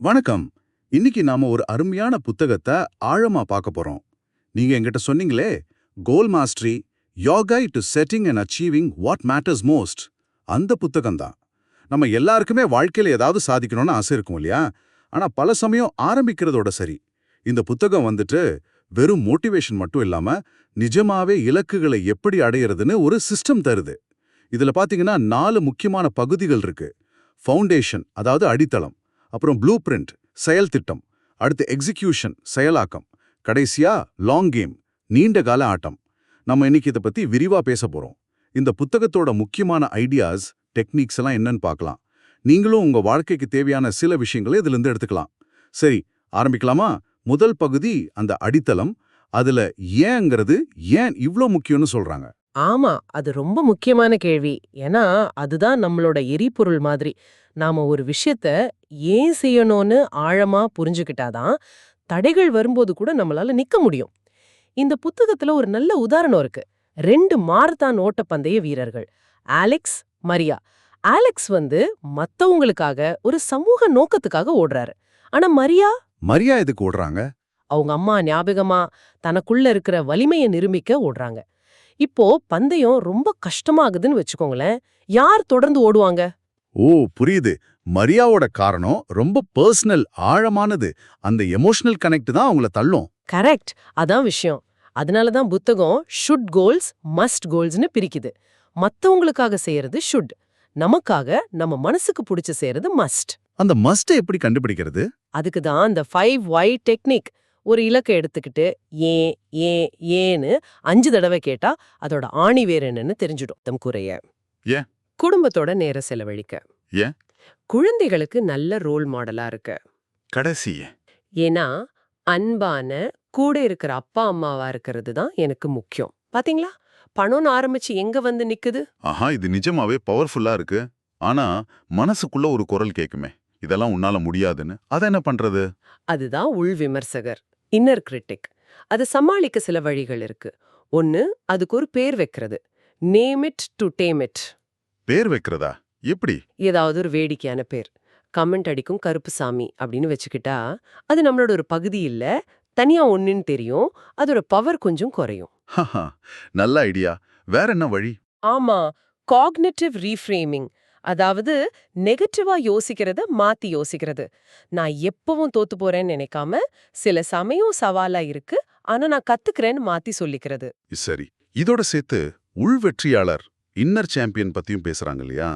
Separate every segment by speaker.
Speaker 1: வணக்கம். இன்னைக்கு நாம ஒரு அருமையான புத்தகத்தை ஆழமா பார்க்க போறோம். நீங்க என்கிட்ட சொன்னீங்களே goal mastery a guide to setting and achieving what matters most அந்த புத்தகம் தான். நம்ம எல்லாருக்குமே வாழ்க்கையில ஏதாவது சாதிக்கணும்னு ஆசை இருக்கும் இல்லையா? ஆனா பல சமயம் ஆரம்பிக்கிறதோட சரி. இந்த புத்தகம் வந்துட்டு வெறும் மோட்டிவேஷன் மட்டும் இல்லாம நிஜமாவே இலக்குகளை எப்படி அடையிறதுன்னு ஒரு சிஸ்டம் தருது. இதுல பாத்தீங்கன்னா நாலு முக்கியமான பகுதிகள் இருக்கு. ஃபவுண்டேஷன் அதாவது அடித்தளம். அப்புறம் ப்ளூ பிரிண்ட் செயல் திட்டம் அடுத்து எக்ஸிகியூஷன் செயலாக்கம். கடைசியா லாங் கேம் நீண்ட கால ஆட்டம். நம்ம இன்னைக்கு இதை பத்தி விரிவா பேச போறோம். இந்த புத்தகத்தோட முக்கியமான ஐடியாஸ் டெக்னிக்ஸ் எல்லாம் என்னன்னு பார்க்கலாம். நீங்களும் உங்க வாழ்க்கைக்கு தேவையான சில விஷயங்களை இதுல இருந்து எடுத்துக்கலாம். சரி ஆரம்பிக்கலாமா? முதல் பகுதி அந்த அடித்தளம். அதுல ஏங்கிறது ஏன் இவ்ளோ முக்கியம்னு சொல்றாங்க.
Speaker 2: ஆமா அது ரொம்ப முக்கியமான கேள்வி. ஏன்னா அதுதான் நம்மளோட எரிபொருள் மாதிரி. நாம ஒரு விஷயத்த ஏன் செய்யணும்னு ஆழமா புரிஞ்சுக்கிட்டாதான் தடைகள் வரும்போது கூட நம்மளால நிக்க முடியும். இந்த புத்தகத்துல ஒரு நல்ல உதாரணம் இருக்கு. ரெண்டு மாரத்தான் ஓட்டப்பந்தய வீரர்கள் ஆலெக்ஸ் மரியா. ஆலெக்ஸ் வந்து மத்தவங்களுக்காக ஒரு சமூக நோக்கத்துக்காக ஓடுறாரு. ஆனா மரியா?
Speaker 1: மரியா எதுக்கு ஓடுறாங்க?
Speaker 2: அவங்க அம்மா ஞாபகமா தனக்குள்ள இருக்கிற வலிமையை நிரூபிக்க ஓடுறாங்க. இப்போ பந்தயம் ரொம்ப கஷ்டமாகுதுன்னு வச்சுக்கோங்களேன். யார் தொடர்ந்து ஓடுவாங்க?
Speaker 1: ஓ புரியுது. மரியாவோட காரணம் ரொம்ப பர்சனல் ஆழமானது. அந்த எமோஷனல் கனெக்ட் தான் அவங்கள தள்ளும்.
Speaker 2: கரெக்ட் அதான் விஷயம். அதனால தான் புத்தகம் ஷுட் கோல்ஸ் மஸ்ட் கோல்ஸ்னு பிரிக்குது. மத்தவங்களுக்காக செய்யறது ஷுட் நமக்காக நம்ம மனசுக்கு பிடிச்ச செய்யறது மஸ்ட்
Speaker 1: அந்த மஸ்ட எப்படி கண்டுபிடிக்கிறது?
Speaker 2: அதுக்கு தான் அந்த ஃபைவ் ஒய் டெக்னிக் ஒரு இலக்கை எடுத்துக்கிட்டு ஏன் ஏன் ஏன்னு அஞ்சு தடவை கேட்டா அதோட ஆணி வேர் என்னன்னு தெரிஞ்சிடும். தம் குறைய
Speaker 1: ஏன்?
Speaker 2: குடும்பத்தோட நேர செலவழிக்க.
Speaker 1: ஏன்?
Speaker 2: குழந்தைகளுக்கு நல்ல ரோல் மாடலா இருக்கு.
Speaker 1: கடைசி
Speaker 2: ஏன்னா அன்பான கூட இருக்கிற அப்பா அம்மாவா இருக்கிறது தான் எனக்கு முக்கியம். பாத்தீங்களா? பணம்னு ஆரம்பிச்சு எங்க வந்து நிக்குது?
Speaker 3: ஆஹா இது நிஜமாவே பவர்ஃபுல்லா இருக்கு. ஆனா மனசுக்குள்ள ஒரு குரல் கேக்குமே. இதெல்லாம் உன்னால முடியாதுன்னு. அத என்ன பண்றது?
Speaker 2: அதுதான் உள் விமர்சகர் இன்னர் கிரிட்டிக் அதை சமாளிக்க சில வழிகள் இருக்கு. ஒன்னு அதுக்கு ஒரு பேர் வைக்கிறது. Name it to tame it
Speaker 3: பேர் வைக்கிறதா? எப்படி?
Speaker 2: ஏதாவது ஒரு வேடிக்கையான பேர். கமெண்ட் அடிக்கும் கருப்புசாமி அப்படின்னு வச்சுக்கிட்டா அது நம்மளோட ஒரு பகுதி இல்ல. தனியா ஒண்ணுன்னு தெரியும். அதோட பவர் கொஞ்சம் குறையும்.
Speaker 3: ஹஹா, நல்ல ஐடியா. வேற என்ன வழி?
Speaker 2: ஆமா காக்னிட்டிவ் ரீஃப்ரேமிங் அதாவது நெகட்டிவா யோசிக்கிறத மாத்தி யோசிக்கிறது. நான் எப்பவும் தோத்து போறேன்னு நினைக்காம சில சமயம் சவாலா இருக்கு. ஆனா நான் கத்துக்கிறேன்னு மாத்தி சொல்லிக்கிறது.
Speaker 3: சரி இதோட சேர்த்து உள் வெற்றியாளர் இன்னர் சாம்பியன் பத்தியும் பேசுறாங்க இல்லையா?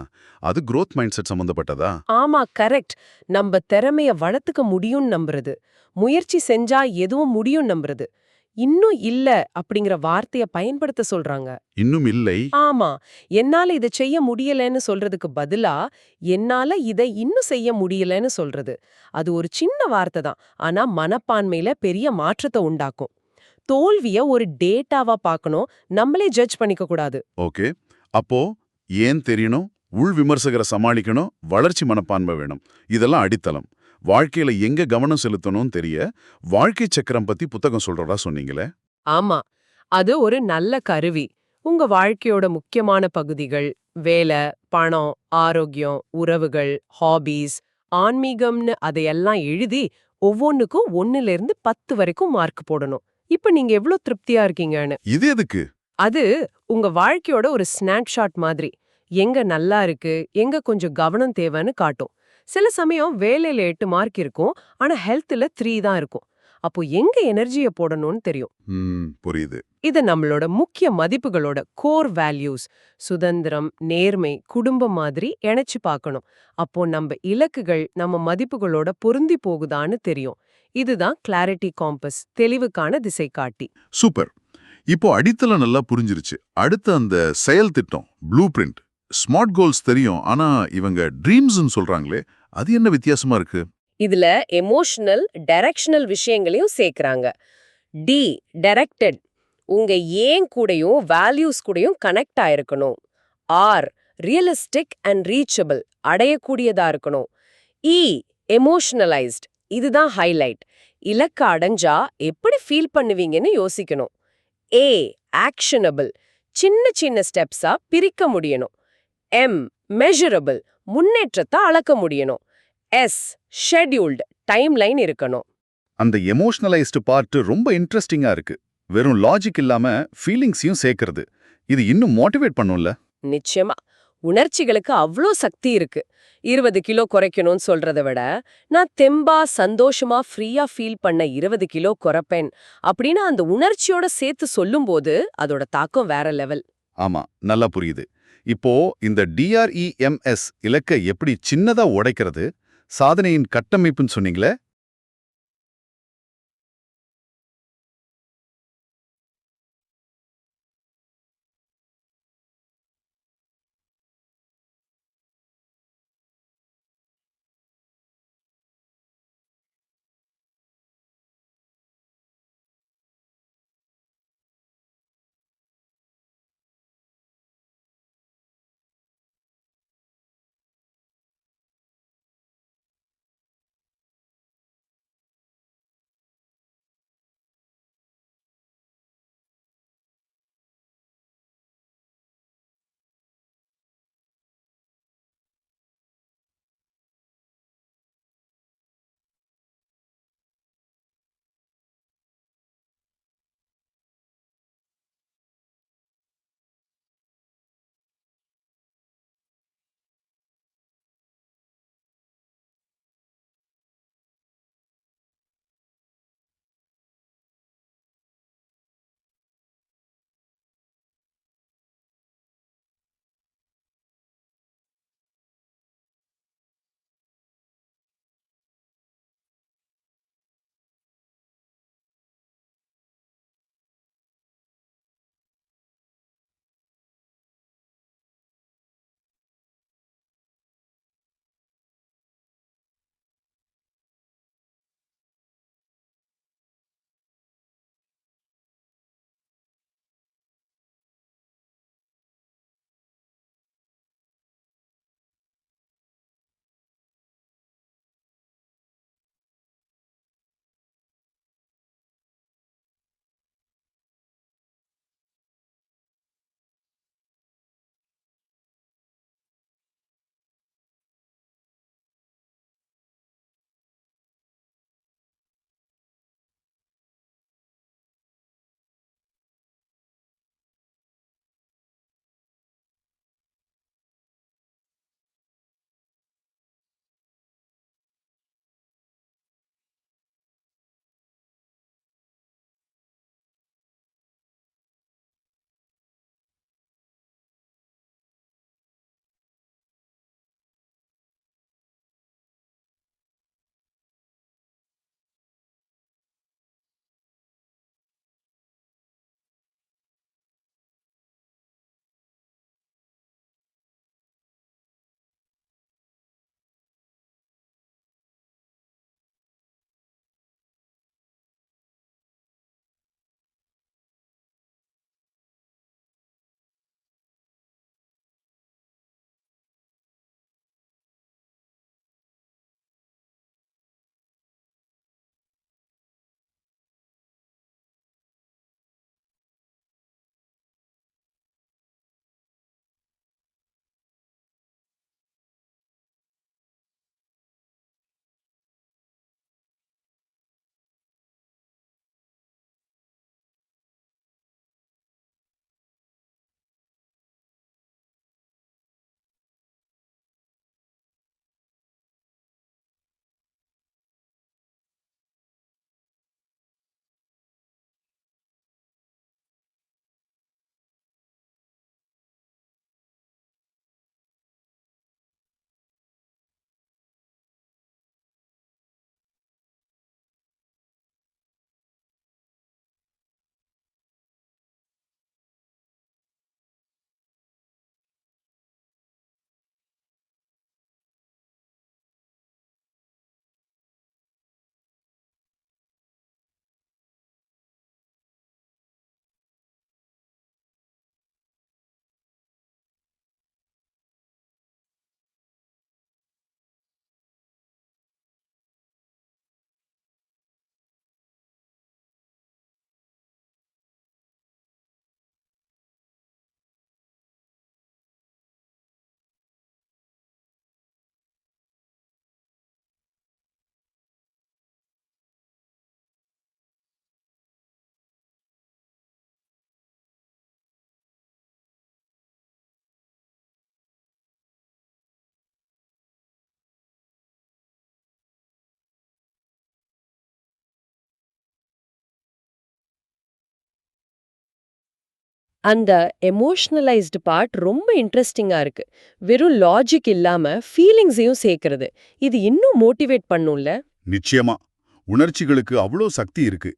Speaker 3: அது growth மைண்ட் செட் சம்பந்தப்பட்டதா?
Speaker 2: ஆமா கரெக்ட் நம்ம திறமைய வளர்த்துக்க முடியும்னு நம்புறது. முயற்சி செஞ்சா எதுவும் முடியும் நம்புறது. இன்னும் இல்ல அப்படிங்கிற வார்த்தைய பயன்படுத்த சொல்றாங்க.
Speaker 3: இன்னும் இல்லை.
Speaker 2: ஆமா என்னால இதை செய்ய முடியலன்னு சொல்றதுக்கு பதிலா என்னால இதை இன்னும் செய்ய முடியலன்னு சொல்றது. அது ஒரு சின்ன வார்த்தை தான். ஆனா மனப்பான்மையில பெரிய மாற்றத்தை உண்டாக்கும். தோல்விய ஒரு டேட்டாவா பார்க்கணும். நம்மளே ஜட்ஜ் பண்ணிக்க கூடாது.
Speaker 3: ஓகே அப்போ ஏன் தெரியணும் உள் விமர்சகரை சமாளிக்கணும் வளர்ச்சி மனப்பான்மை வேணும். இதெல்லாம் அடித்தளம். வாழ்க்கையில எங்க கவனம் செலுத்தணும்னு தெரிய வாழ்க்கை சக்கரம் பத்தி புத்தகம் சொல்றதா சொன்னீங்களே?
Speaker 2: ஆமா. அது ஒரு நல்ல கருவி. உங்க வாழ்க்கையோட முக்கியமான பகுதிகள் வேலை பணம் ஆரோக்கியம் உறவுகள் ஹாபீஸ் ஆன்மீகம்னு அதையெல்லாம் எழுதி ஒவ்வொன்னுக்கும் ஒன்னுல இருந்து பத்து வரைக்கும் மார்க் போடணும். இப்ப நீங்க எவ்ளோ திருப்தியா இருக்கீங்கன்னு?
Speaker 3: இது எதுக்கு?
Speaker 2: அது உங்க வாழ்க்கையோட ஒரு ஸ்னாப்ஷாட் மாதிரி. எங்க நல்லா இருக்கு எங்க கொஞ்சம் கவனம் தேவைன்னு காட்டும். சில சமயம் வேலையில எட்டு மார்க் இருக்கும் ஆனா ஹெல்த்ல த்ரீ தான் இருக்கும். அப்போ எங்க எனர்ஜிய போடணும்னு தெரியும்?
Speaker 3: புரியுது.
Speaker 2: இது நம்மளோட முக்கிய மதிப்புகளோட கோர் வேல்யூஸ் சுதந்திரம் நேர்மை குடும்பம் மாதிரி இணைச்சு பார்க்கணும். அப்போ நம்ம இலக்குகள் நம்ம மதிப்புகளோட பொருந்தி போகுதான்னு தெரியும். இதுதான் கிளாரிட்டி காம்பஸ் தெளிவுக்கான திசை காட்டி
Speaker 3: சூப்பர். இப்போ அடித்தளம் நல்லா புரிஞ்சிருச்சு. அடுத்து அந்த செயல் திட்டம் ப்ளூ பிரிண்ட் ஸ்மார்ட் கோல்ஸ் தெரியும் ஆனா இவங்க ட்ரீம்ஸ்னு சொல்றாங்களே அது என்ன வித்தியாசமா இருக்கு?
Speaker 2: இதுல எமோஷனல் டைரக்ஷனல் விஷயங்களையும் சேர்க்கறாங்க. டி டைரக்டட் உங்க ஏன் கூடயும் வேல்யூஸ் கூடயும் கனெக்ட் ஆயிருக்கணும். ஆர் ரியலிஸ்டிக் அண்ட் ரீச்சபிள் அடையக்கூடியதா இருக்கணும். E, இ எமோஷனலைஸ்ட் இதுதான் ஹைலைட் இலக்க அடைஞ்சா எப்படி ஃபீல் பண்ணுவீங்கன்னு யோசிக்கணும். ஏ ஆக்ஷனபிள் சின்ன சின்ன ஸ்டெப்ஸா பிரிக்க முடியணும். எம் மெஷரபிள் முன்னேற்றத்தை அளக்க முடியணும். எஸ் ஷெட்யூல்டு டைம் லைன் இருக்கணும்.
Speaker 1: அந்த எமோஷனலைஸ்டு பார்ட் ரொம்ப இன்ட்ரெஸ்டிங்கா இருக்கு. வெறும் லாஜிக் இல்லாம ஃபீலிங்ஸையும் சேர்க்கறது. இது இன்னும் மோட்டிவேட் பண்ணும்ல?
Speaker 2: நிச்சயமா. உணர்ச்சிகளுக்கு அவ்ளோ சக்தி இருக்கு. இருபது கிலோ குறைக்கணும்னு சொல்றத விட நான் தெம்பா சந்தோஷமா ஃப்ரீயா ஃபீல் பண்ண இருபது கிலோ குறைப்பேன் அப்படின்னு அந்த உணர்ச்சியோட சேர்த்து சொல்லும்போது அதோட தாக்கம் வேற லெவல்
Speaker 1: ஆமா நல்லா புரியுது. இப்போ இந்த டிஆர்இஎம்எஸ் இலக்கை எப்படி சின்னதா உடைக்கிறது சாதனையின் கட்டமைப்புன்னு சொன்னீங்களே
Speaker 2: அந்த எமோஷனலைஸ்டு பார்ட் ரொம்ப இன்ட்ரெஸ்டிங்கா இருக்கு. வெறும் லாஜிக் இல்லாம ஃபீலிங்ஸையும் சேர்க்கறது. இது இன்னும் மோட்டிவேட் பண்ணும்ல?
Speaker 1: நிச்சயமா. உணர்ச்சிகளுக்கு அவ்வளோ சக்தி இருக்கு.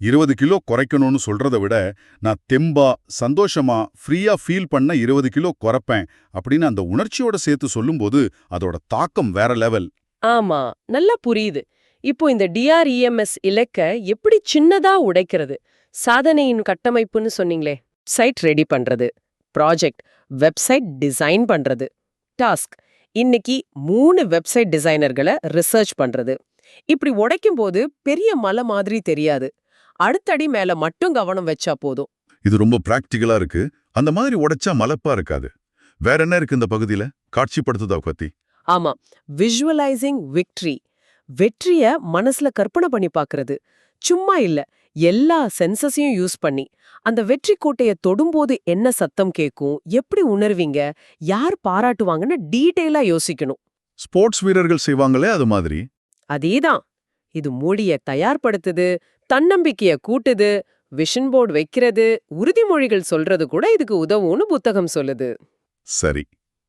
Speaker 1: இருபது கிலோ குறைக்கணும்னு சொல்றத விட நான் தெம்பா சந்தோஷமா ஃப்ரீயா ஃபீல் பண்ண இருபது கிலோ குறைப்பேன் அப்படின்னு அந்த உணர்ச்சியோட சேர்த்து சொல்லும்போது அதோட தாக்கம் வேற லெவல்
Speaker 2: ஆமா. நல்லா புரியுது. இப்போ இந்த டிஆர்இஎம்எஸ் இலக்க எப்படி சின்னதா உடைக்கிறது? சாதனையின் கட்டமைப்புன்னு சொன்னீங்களே. சைட் ரெடி பண்றது ப்ராஜெக்ட் வெப்சைட் டிசைன் பண்றது டாஸ்க். இன்னைக்கு மூணு வெப்சைட் டிசைனர்களை ரிசர்ச் பண்றது. இப்படி உடைக்கும் போது பெரிய மலை மாதிரி தெரியாது. அடுத்தடி மேல மட்டும் கவனம் வச்சா போதும்.
Speaker 1: இது ரொம்ப பிராக்டிக்கலா இருக்கு. அந்த மாதிரி உடைச்சா மலப்பா இருக்காது. வேற என்ன இருக்கு இந்த பகுதியில? காட்சிப்படுத்துதா பத்தி
Speaker 2: ஆமா. விஷுவலைசிங் விக்ட்ரி வெற்றிய மனசுல கற்பனை பண்ணி பார்க்கறது. சும்மா இல்ல. எல்லா சென்சஸையும் யூஸ் பண்ணி அந்த வெற்றி கோட்டைய தொடும்போது என்ன சத்தம் கேட்கும் எப்படி உணர்வீங்க யார் பாராட்டுவாங்கன்னு டீட்டெயிலா யோசிக்கணும்.
Speaker 1: ஸ்போர்ட்ஸ் வீரர்கள் செய்வாங்களே அது மாதிரி.
Speaker 2: அதேதான். இது மூடிய தயார்படுத்துது தன்னம்பிக்கைய கூட்டுது விஷன் போர்டு வைக்கிறது உறுதிமொழிகள் சொல்றது கூட இதுக்கு உதவும்னு புத்தகம் சொல்லுது.
Speaker 1: சரி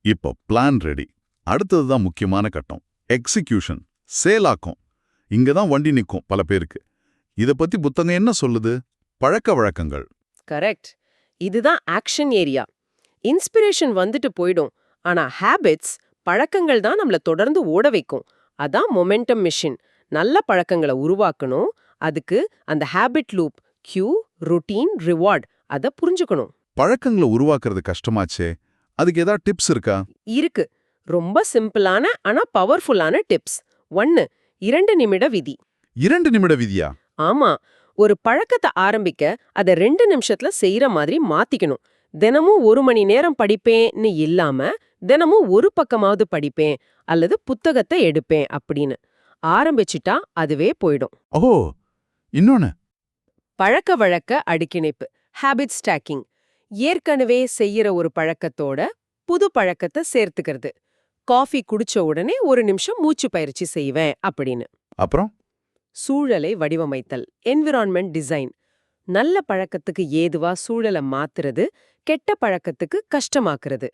Speaker 1: இப்போ பிளான் ரெடி அடுத்ததுதான் முக்கியமான கட்டம் எக்ஸிகியூஷன் சேலாக்கம் இங்க தான் வண்டி நிக்கும் பல பேருக்கு. இத பத்தி புத்தகம் என்ன சொல்லுது? பழக்க வழக்கங்கள்.
Speaker 2: கரெக்ட். இதுதான் ஆக்ஷன் ஏரியா. இன்ஸ்பிரேஷன் வந்துட்டு போயிடும். ஆனா ஹேபிட்ஸ் பழக்கங்கள் தான் நம்மள தொடர்ந்து ஓட வைக்கும். அதான் மொமெண்டம் மிஷின். நல்ல பழக்கங்களை உருவாக்கணும். அதுக்கு அந்த habit loop cue routine reward அத புரிஞ்சுக்கணும்.
Speaker 1: பழக்கங்களை உருவாக்குறது கஷ்டமாச்சே. அதுக்கு ஏதாவது டிப்ஸ் இருக்கா?
Speaker 2: இருக்கு. ரொம்ப சிம்பிளான ஆனா பவர்ஃபுல்லான டிப்ஸ். ஒன்னு இரண்டு நிமிட விதி.
Speaker 1: இரண்டு நிமிட விதியா?
Speaker 2: ஆமா ஒரு பழக்கத்தை ஆரம்பிக்க அத ரெண்டு நிமிஷத்துல செய்யற மாதிரி மாத்திக்கணும். தினமும் ஒரு மணி நேரம் படிப்பேன்னு இல்லாம தினமும் ஒரு பக்கமாவது படிப்பேன் அல்லது புத்தகத்தை எடுப்பேன் அப்படின்னு. ஆரம்பிச்சிட்டா அதுவே போயிடும்.
Speaker 1: ஓ இன்னொன்னு?
Speaker 2: பழக்க வழக்க அடுக்கிணைப்பு ஹேபிட் ஸ்டாக்கிங் ஏற்கனவே செய்யற ஒரு பழக்கத்தோட புது பழக்கத்தை சேர்த்துக்கிறது. காஃபி குடிச்ச உடனே ஒரு நிமிஷம் மூச்சு பயிற்சி செய்வேன் அப்படின்னு.
Speaker 1: அப்புறம்?
Speaker 2: சூழலை வடிவமைத்தல் என்விரான்மெண்ட் டிசைன் நல்ல பழக்கத்துக்கு ஏதுவா சூழலை மாத்துறது கெட்ட பழக்கத்துக்கு கஷ்டமாக்குறது.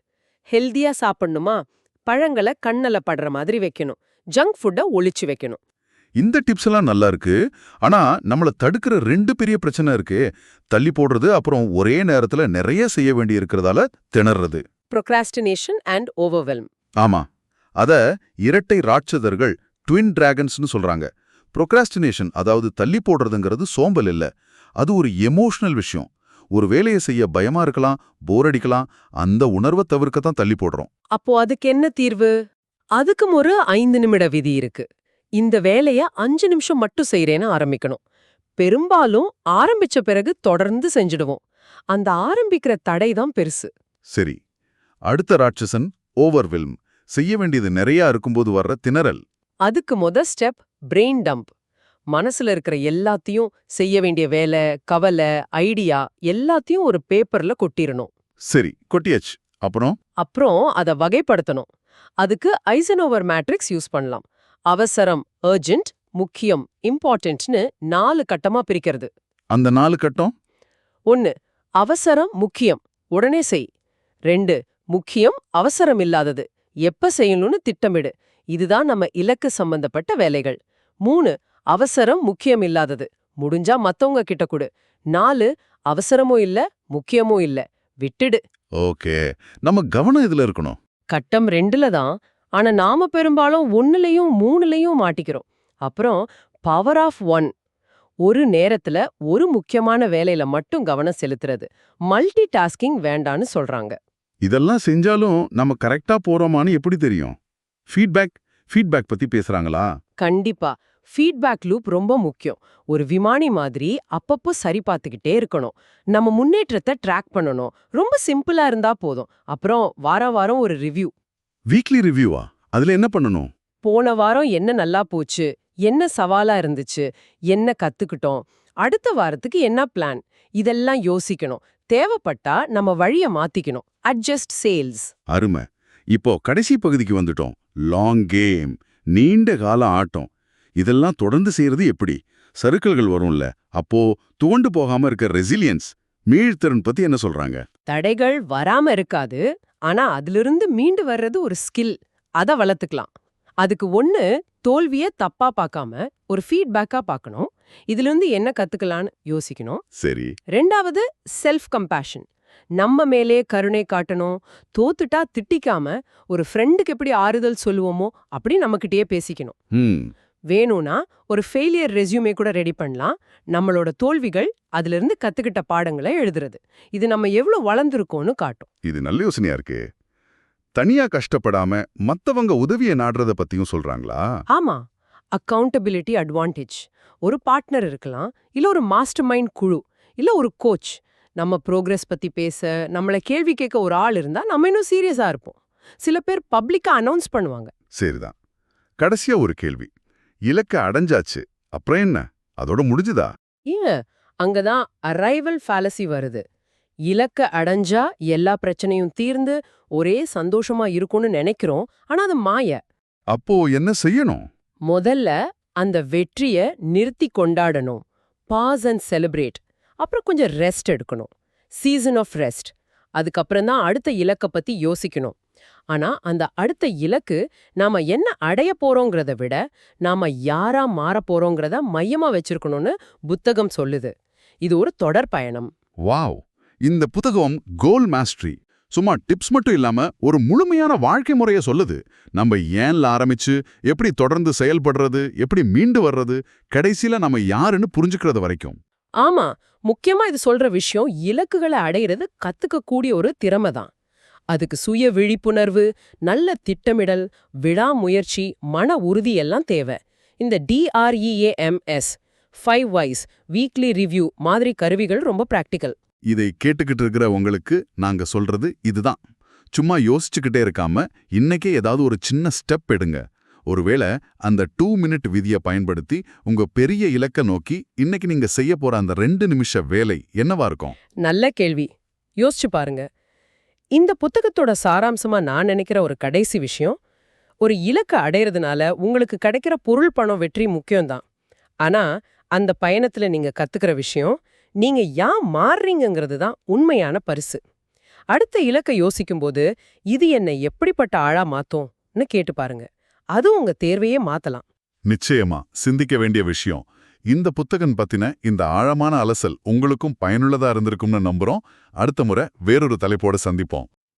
Speaker 2: ஹெல்தியா சாப்பிடணுமா? பழங்களை கண்ணல படுற மாதிரி வைக்கணும். ஜங்க் ஃபுட்டை ஒளிச்சு வைக்கணும்.
Speaker 1: இந்த டிப்ஸ் எல்லாம் நல்லா இருக்கு. ஆனா நம்மள தடுக்கிற ரெண்டு பெரிய பிரச்சனை இருக்கு. தள்ளி போடுறது அப்புறம் ஒரே நேரத்துல நிறைய செய்ய வேண்டி இருக்கிறதால திணறது.
Speaker 2: ப்ரொக்ராஸ்டினேஷன் அண்ட் ஓவர்வெல்ம்
Speaker 1: ஆமா. அத இரட்டை ராட்சதர்கள் ட்வின் டிராகன்ஸ்னு சொல்றாங்க. ப்ரொக்ராஸ்டினேஷன் அதாவது தள்ளி போடுறதுங்கிறது சோம்பல் இல்ல. அது ஒரு எமோஷனல் விஷயம். ஒரு வேலையை செய்ய பயமா இருக்கலாம் போர் அடிக்கலாம் அந்த உணர்வை தவிர்க்க தான் தள்ளி போடுறோம்.
Speaker 2: அப்போ அதுக்கு என்ன தீர்வு? அதுக்கும் ஒரு ஐந்து நிமிட விதி இருக்கு. இந்த வேலைய அஞ்சு நிமிஷம் மட்டும் செய்யறேன்னு ஆரம்பிக்கணும். பெரும்பாலும் ஆரம்பிச்ச பிறகு தொடர்ந்து செஞ்சுடுவோம். அந்த ஆரம்பிக்கிற தடை தான் பெருசு.
Speaker 1: சரி. அடுத்த ராட்சசன் ஓவர்வெல்ம் செய்ய வேண்டியது நிறைய இருக்கும்போது வர்ற திணறல்.
Speaker 2: அதுக்கு முத ஸ்டெப் பிரெயின் டம்ப் மனசுல இருக்கிற எல்லாத்தையும் செய்ய வேண்டிய வேலை கவலை ஐடியா எல்லாத்தையும் ஒரு பேப்பர்ல கொட்டிரணும்
Speaker 1: சரி கொட்டியாச்சு. அப்புறம்?
Speaker 2: அப்புறம் அத வகைப்படுத்தணும். அதுக்கு ஐசனோவர் மேட்ரிக்ஸ் யூஸ் பண்ணலாம். அவசரம் அர்ஜென்ட் முக்கியம் இம்பார்ட்டன்ட்னு நாலு கட்டமா பிரிக்கிறது.
Speaker 1: அந்த நாலு கட்டம்?
Speaker 2: ஒன்னு அவசரம் முக்கியம் உடனே செய். ரெண்டு முக்கியம் அவசரம் இல்லாதது. எப்ப செய்யணும்னு திட்டமிடு. இதுதான் நம்ம இலக்கு சம்பந்தப்பட்ட வேலைகள். மூணு அவசரம் முக்கியம் இல்லாதது முடிஞ்சா மத்தவங்க கிட்ட கொடு. நாலு அவசரமும் இல்ல முக்கியமும் இல்ல. விட்டுடு.
Speaker 1: ஓகே. நம்ம கவனம் இதுல இருக்கணும்.
Speaker 2: கட்டம் ரெண்டுல தான். ஆனா நாம பெரும்பாலும் ஒன்னுலயும் மூணுலயும் மாட்டிக்கிறோம். அப்புறம் பவர் ஆஃப் ஒன் ஒரு நேரத்துல ஒரு முக்கியமான வேலையில மட்டும் கவனம் செலுத்துறது. மல்டி டாஸ்கிங் வேண்டான்னு சொல்றாங்க.
Speaker 1: இதெல்லாம் செஞ்சாலும் நம்ம கரெக்டா போறோமான்னு எப்படி தெரியும்? ஃபீட்பேக் ஃபீட்பேக் பத்தி பேசுறாங்களா?
Speaker 2: கண்டிப்பா. ஃபீட்பேக் லூப் ரொம்ப முக்கியம். ஒரு விமானி மாதிரி அப்பப்போ சரி பார்த்துக்கிட்டே இருக்கணும். நம்ம முன்னேற்றத்தை ட்ராக் பண்ணணும். ரொம்ப சிம்பிளா இருந்தா போதும். அப்புறம் வாரம் வாரம் ஒரு ரிவ்யூ
Speaker 1: வீக்லி ரிவ்யூவா அதுல என்ன பண்ணணும்?
Speaker 2: போன வாரம் என்ன நல்லா போச்சு? என்ன சவாலா இருந்துச்சு? என்ன கத்துக்கிட்டோம்? அடுத்த வாரத்துக்கு என்ன பிளான் இதெல்லாம் யோசிக்கணும். தேவைப்பட்டா நம்ம வழிய மாத்திக்கணும். அட்ஜஸ்ட் சேல்ஸ்
Speaker 1: அருமை. இப்போ கடைசி பகுதிக்கு வந்துட்டோம். லாங் கேம் நீண்ட கால ஆட்டம். இதெல்லாம் தொடர்ந்து செய்யறது எப்படி? சறுக்கல்கள் வரும்ல. அப்போ துவண்டு போகாம இருக்க ரெசிலியன்ஸ் மீள்திறன் பத்தி என்ன சொல்றாங்க?
Speaker 2: தடைகள் வராம இருக்காது. ஆனா அதிலிருந்து மீண்டு வர்றது ஒரு ஸ்கில் அத வளர்த்துக்கலாம். அதுக்கு ஒண்ணு தோல்விய தப்பா பார்க்காம ஒரு ஃபீட்பேக்கா பார்க்கணும். இதுல இருந்து என்ன கத்துக்கலாம்னு யோசிக்கணும்.
Speaker 1: சரி.
Speaker 2: ரெண்டாவது செல்ஃப் கம்பேஷன் நம்ம மேலே கருணை காட்டணும். தோத்துட்டா திட்டிக்காம ஒரு ஃப்ரெண்டுக்கு எப்படி ஆறுதல் சொல்லுவோமோ அப்படி நம்மகிட்டயே பேசிக்கணும். வேணும்னா ஒரு ஃபெயிலியர் ரெஸ்யூமே கூட ரெடி பண்ணலாம். நம்மளோட தோல்விகள் அதுல இருந்து கத்துக்கிட்ட பாடங்களை எழுதுறது. இது நம்ம எவ்வளவு வளர்ந்துருக்கோம்னு காட்டும்.
Speaker 1: இது நல்ல யோசனையா இருக்கு. தனியா கஷ்டப்படாம மத்தவங்க உதவிய நாடுறத பத்தியும் சொல்றாங்களா?
Speaker 2: ஆமா. அக்கவுண்டபிலிட்டி அட்வான்டேஜ் ஒரு பார்ட்னர் இருக்கலாம் இல்ல ஒரு மாஸ்டர் மைண்ட் குழு இல்ல ஒரு கோச் நம்ம ப்ரோக்ரஸ் பத்தி பேச நம்மள கேள்வி கேட்க ஒரு ஆள் இருந்தா நம்ம இன்னும் சீரியஸா இருப்போம். சில பேர் பப்ளிக்கா அனௌன்ஸ் பண்ணுவாங்க.
Speaker 1: சரிதான். கடைசியா ஒரு கேள்வி. இலக்க அடைஞ்சாச்சு. அப்புறம் என்ன? அதோட முடிஞ்சுதா?
Speaker 2: ஏன் அங்கதான் அரைவல் ஃபேலசி வருது. இலக்க அடைஞ்சா எல்லா பிரச்சனையும் தீர்ந்து ஒரே சந்தோஷமா இருக்கும்னு நினைக்கிறோம். ஆனா அது மாய.
Speaker 1: அப்போ என்ன செய்யணும்?
Speaker 2: முதல்ல அந்த வெற்றிய நிறுத்தி கொண்டாடணும். பாஸ் அண்ட் செலிப்ரேட் அப்புறம் கொஞ்சம் ரெஸ்ட் எடுக்கணும். சீசன் ஆஃப் ரெஸ்ட் அதுக்கப்புறம் தான் அடுத்த இலக்க பத்தி யோசிக்கணும். ஆனா அந்த அடுத்த இலக்கு நாம என்ன அடைய போகிறோங்கிறத விட நாம யாராக மாற போறோங்கிறத மையமா வச்சிருக்கணும்னு புத்தகம் சொல்லுது. இது ஒரு தொடர் பயணம்.
Speaker 1: வாவ்! இந்த புத்தகம் கோல் மாஸ்ட்ரி சும்மா டிப்ஸ் மட்டும் இல்லாம ஒரு முழுமையான வாழ்க்கை முறைய சொல்லுது. நம்ம ஏன்ல ஆரம்பிச்சு எப்படி தொடர்ந்து செயல்படுறது எப்படி மீண்டு வர்றது கடைசியில நம்ம யாருன்னு புரிஞ்சுக்கிறது வரைக்கும்.
Speaker 2: ஆமா முக்கியமா இது சொல்ற விஷயம் இலக்குகளை அடையிறது கத்துக்கக்கூடிய ஒரு திறமை தான். அதுக்கு சுய விழிப்புணர்வு நல்ல திட்டமிடல் விழாமுயற்சி மன உறுதி எல்லாம் தேவை. இந்த DREAMS five whys weekly review மாதிரி கருவிகள் ரொம்ப பிராக்டிக்கல்
Speaker 1: இதை கேட்டுக்கிட்டு இருக்கிற உங்களுக்கு நாங்க சொல்றது இதுதான். சும்மா யோசிச்சுக்கிட்டே இருக்காம இன்னைக்கே ஏதாவது ஒரு சின்ன ஸ்டெப் எடுங்க. ஒருவேளை அந்த டூ மினிட் விதியை பயன்படுத்தி உங்க பெரிய இலக்க நோக்கி இன்னைக்கு நீங்க செய்ய போற அந்த ரெண்டு நிமிஷ வேலை என்னவா இருக்கும்?
Speaker 2: நல்ல கேள்வி. யோசிச்சு பாருங்க. இந்த புத்தகத்தோட சாராம்சமா நான் நினைக்கிற ஒரு கடைசி விஷயம் ஒரு இலக்கை அடையறதுனால உங்களுக்கு கிடைக்கிற பொருள் பணம் வெற்றி முக்கியம்தான். ஆனா அந்த பயணத்துல நீங்க கத்துக்கிற விஷயம் நீங்க ஏன் மாறுறீங்கிறது தான் உண்மையான பரிசு. அடுத்த இலக்கை யோசிக்கும்போது இது என்னை எப்படிப்பட்ட ஆளா மாத்தோம்னு கேட்டு பாருங்க. அது உங்க தேர்வையே மாத்தலாம்.
Speaker 1: நிச்சயமா. சிந்திக்க வேண்டிய விஷயம். இந்த புத்தகம் பத்தின இந்த ஆழமான அலசல் உங்களுக்கும் பயனுள்ளதா இருந்திருக்கும்னு நம்புறோம். அடுத்த முறை வேறொரு தலைப்போட சந்திப்போம்.